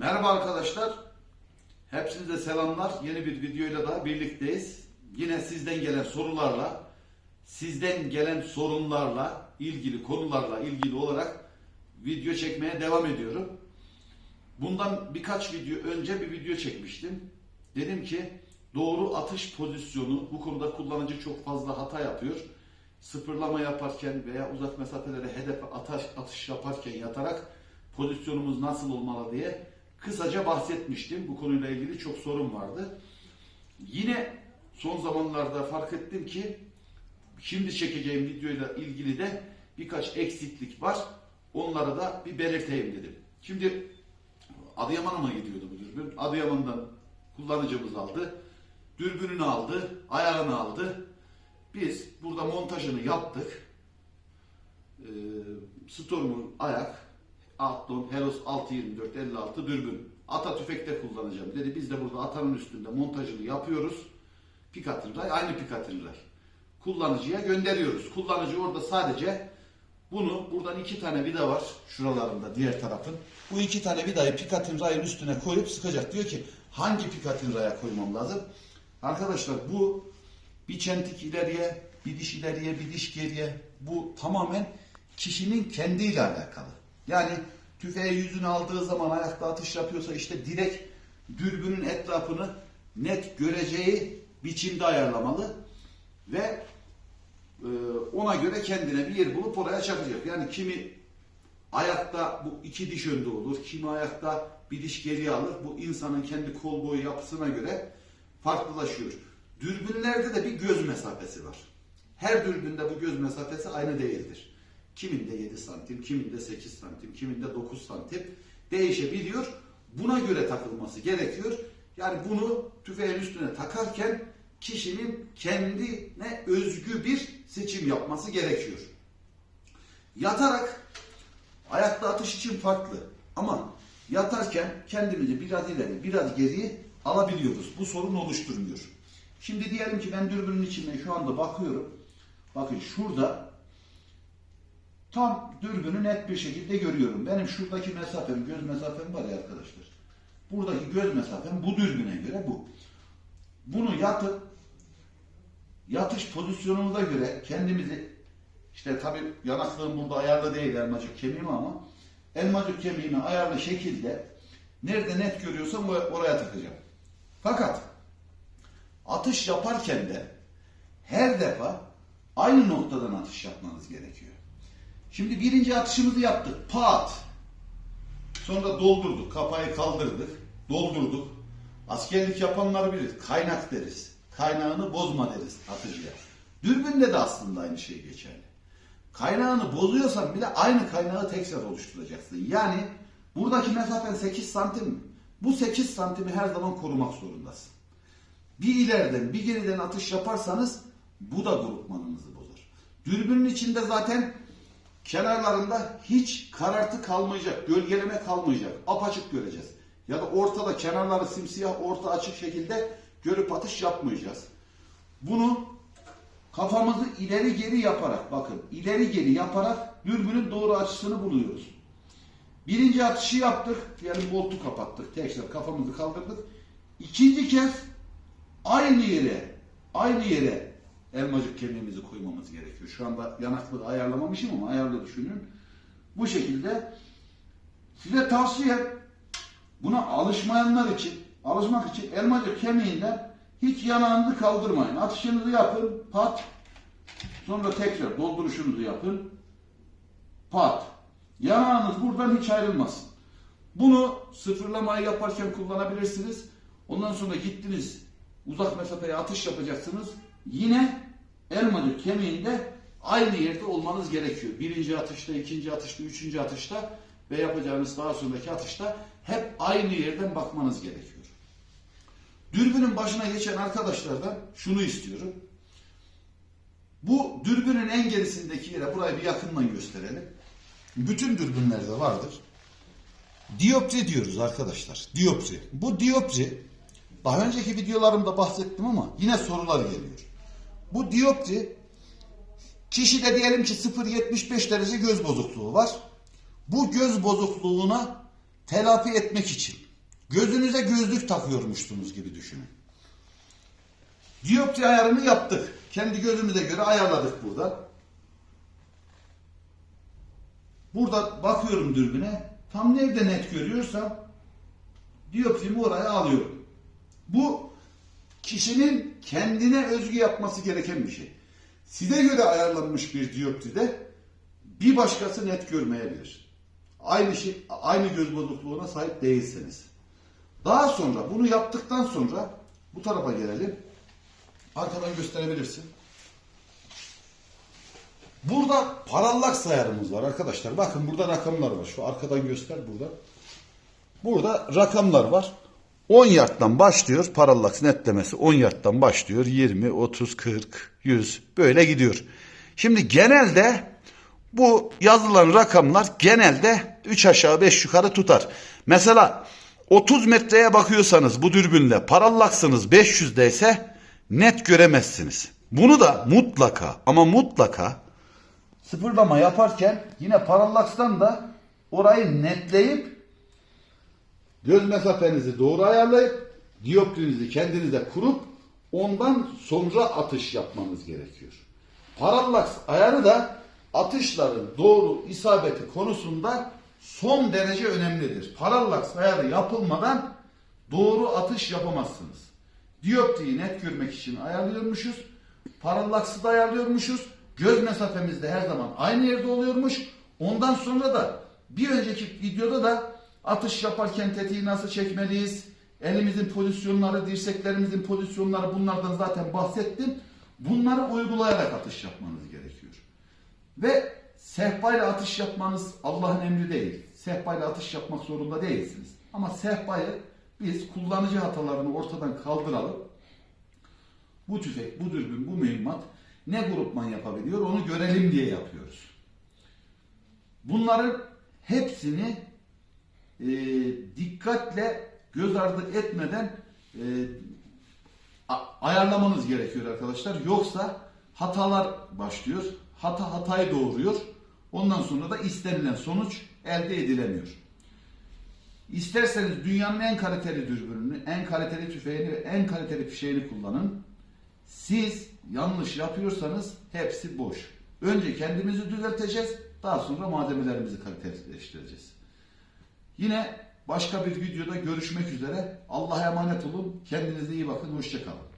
Merhaba arkadaşlar. Hepsinize selamlar. Yeni bir videoyla daha birlikteyiz. Yine sizden gelen sorularla, sizden gelen sorunlarla ilgili konularla ilgili olarak video çekmeye devam ediyorum. Bundan birkaç video önce bir video çekmiştim. Dedim ki doğru atış pozisyonu bu konuda kullanıcı çok fazla hata yapıyor. Sıfırlama yaparken veya uzak mesafelere hedef atış, atış yaparken yatarak pozisyonumuz nasıl olmalı diye kısaca bahsetmiştim. Bu konuyla ilgili çok sorun vardı. Yine son zamanlarda fark ettim ki şimdi çekeceğim videoyla ilgili de birkaç eksiklik var. Onları da bir belirteyim dedim. Şimdi Adıyaman'a mı gidiyordu bu dürbün? Adıyaman'dan kullanıcımız aldı. Dürbününü aldı, ayarını aldı. Biz burada montajını yaptık. Ee, Storm'un ayak, Atlon Heros 624 56 dürbün. Ata tüfekte kullanacağım dedi. Biz de burada atanın üstünde montajını yapıyoruz. Ray aynı ray. Kullanıcıya gönderiyoruz. Kullanıcı orada sadece bunu buradan iki tane vida var şuralarında diğer tarafın. Bu iki tane vidayı Picatinny rayın üstüne koyup sıkacak. Diyor ki hangi Picatinny raya koymam lazım? Arkadaşlar bu bir çentik ileriye, bir diş ileriye, bir diş geriye. Bu tamamen kişinin kendiyle alakalı. Yani tüfeği yüzüne aldığı zaman ayakta atış yapıyorsa işte direkt dürbünün etrafını net göreceği biçimde ayarlamalı ve e, ona göre kendine bir yer bulup oraya çakacak. Yani kimi ayakta bu iki diş önde olur, kimi ayakta bir diş geriye alır. Bu insanın kendi kol boyu yapısına göre farklılaşıyor. Dürbünlerde de bir göz mesafesi var. Her dürbünde bu göz mesafesi aynı değildir. Kiminde 7 santim, kiminde 8 santim, kiminde 9 santim değişebiliyor. Buna göre takılması gerekiyor. Yani bunu tüfeğin üstüne takarken kişinin kendine özgü bir seçim yapması gerekiyor. Yatarak ayakta atış için farklı ama yatarken kendimizi biraz ileri biraz geriye alabiliyoruz. Bu sorun oluşturmuyor. Şimdi diyelim ki ben dürbünün içine şu anda bakıyorum. Bakın şurada tam dürbünü net bir şekilde görüyorum. Benim şuradaki mesafem, göz mesafem var ya arkadaşlar. Buradaki göz mesafem bu dürbüne göre bu. Bunu yatıp yatış pozisyonumuza göre kendimizi işte tabi yanaklığım burada ayarlı değil elmacık kemiğim ama elmacık kemiğimi ayarlı şekilde nerede net görüyorsam oraya takacağım. Fakat atış yaparken de her defa aynı noktadan atış yapmanız gerekiyor. Şimdi birinci atışımızı yaptık. Pat. Sonra doldurduk. Kapağı kaldırdık. Doldurduk. Askerlik yapanlar bilir. Kaynak deriz. Kaynağını bozma deriz atıcıya. Dürbünde de aslında aynı şey geçerli. Kaynağını bozuyorsan bile aynı kaynağı tekrar oluşturacaksın. Yani buradaki mesafen 8 santim? Bu 8 santimi her zaman korumak zorundasın. Bir ileriden bir geriden atış yaparsanız bu da grupmanınızı bozar. Dürbünün içinde zaten kenarlarında hiç karartı kalmayacak, gölgeleme kalmayacak. Apaçık göreceğiz. Ya da ortada kenarları simsiyah, orta açık şekilde görüp atış yapmayacağız. Bunu kafamızı ileri geri yaparak, bakın ileri geri yaparak dürbünün doğru açısını buluyoruz. Birinci atışı yaptık, yani boltu kapattık, tekrar kafamızı kaldırdık. İkinci kez aynı yere, aynı yere elmacık kemiğimizi koymamız gerekiyor. Şu anda yanaklığı ayarlamamışım ama ayarlı düşünün. Bu şekilde size tavsiye buna alışmayanlar için, alışmak için elmacık kemiğinden hiç yanağınızı kaldırmayın. Atışınızı yapın, pat. Sonra tekrar dolduruşunuzu yapın, pat. Yanağınız buradan hiç ayrılmasın. Bunu sıfırlamayı yaparken kullanabilirsiniz. Ondan sonra gittiniz uzak mesafeye atış yapacaksınız. Yine elmacık kemiğinde aynı yerde olmanız gerekiyor. Birinci atışta, ikinci atışta, üçüncü atışta ve yapacağınız daha sonraki atışta hep aynı yerden bakmanız gerekiyor. Dürbünün başına geçen arkadaşlardan şunu istiyorum. Bu dürbünün en gerisindeki yere burayı bir yakından gösterelim. Bütün dürbünlerde vardır. Dioptri diyoruz arkadaşlar. Dioptri. Bu dioptri daha önceki videolarımda bahsettim ama yine sorular geliyor. Bu dioptri kişide diyelim ki 0.75 derece göz bozukluğu var. Bu göz bozukluğuna telafi etmek için Gözünüze gözlük takıyormuşsunuz gibi düşünün. Diyoptri ayarını yaptık. Kendi gözümüze göre ayarladık burada. Burada bakıyorum dürbüne. Tam nerede net görüyorsam diyoptrimi oraya alıyorum. Bu kişinin kendine özgü yapması gereken bir şey. Size göre ayarlanmış bir diyoptride bir başkası net görmeyebilir. Aynı şey, aynı göz bozukluğuna sahip değilseniz. Daha sonra bunu yaptıktan sonra bu tarafa gelelim. Arkadan gösterebilirsin. Burada parallaks ayarımız var arkadaşlar. Bakın burada rakamlar var. Şu arkadan göster burada. Burada rakamlar var. 10 yardtan başlıyor. Parallaks netlemesi 10 yardtan başlıyor. 20, 30, 40, 100 böyle gidiyor. Şimdi genelde bu yazılan rakamlar genelde 3 aşağı 5 yukarı tutar. Mesela 30 metreye bakıyorsanız bu dürbünle parallaksınız 500'de ise net göremezsiniz. Bunu da mutlaka ama mutlaka sıfırlama yaparken yine parallakstan da orayı netleyip göz mesafenizi doğru ayarlayıp diyoptrinizi kendinize kurup ondan sonra atış yapmanız gerekiyor. Parallaks ayarı da atışların doğru isabeti konusunda son derece önemlidir. Parallaks ayarı yapılmadan doğru atış yapamazsınız. Diyoptriyi net görmek için ayarlıyormuşuz. Parallaksı da ayarlıyormuşuz. Göz mesafemiz de her zaman aynı yerde oluyormuş. Ondan sonra da bir önceki videoda da atış yaparken tetiği nasıl çekmeliyiz? Elimizin pozisyonları, dirseklerimizin pozisyonları bunlardan zaten bahsettim. Bunları uygulayarak atış yapmanız gerekiyor. Ve sehpayla atış yapmanız Allah'ın emri değil. Sehpayla atış yapmak zorunda değilsiniz. Ama sehpayı biz kullanıcı hatalarını ortadan kaldıralım. Bu tüfek, bu dürbün, bu mühimmat ne grupman yapabiliyor onu görelim diye yapıyoruz. Bunların hepsini e, dikkatle göz ardı etmeden e, ayarlamanız gerekiyor arkadaşlar. Yoksa hatalar başlıyor. Hata hatayı doğuruyor. Ondan sonra da istenilen sonuç elde edilemiyor. İsterseniz dünyanın en kaliteli dürbününü, en kaliteli tüfeğini ve en kaliteli fişeğini kullanın. Siz yanlış yapıyorsanız hepsi boş. Önce kendimizi düzelteceğiz, daha sonra malzemelerimizi kaliteleştireceğiz. Yine başka bir videoda görüşmek üzere. Allah'a emanet olun. Kendinize iyi bakın. Hoşçakalın.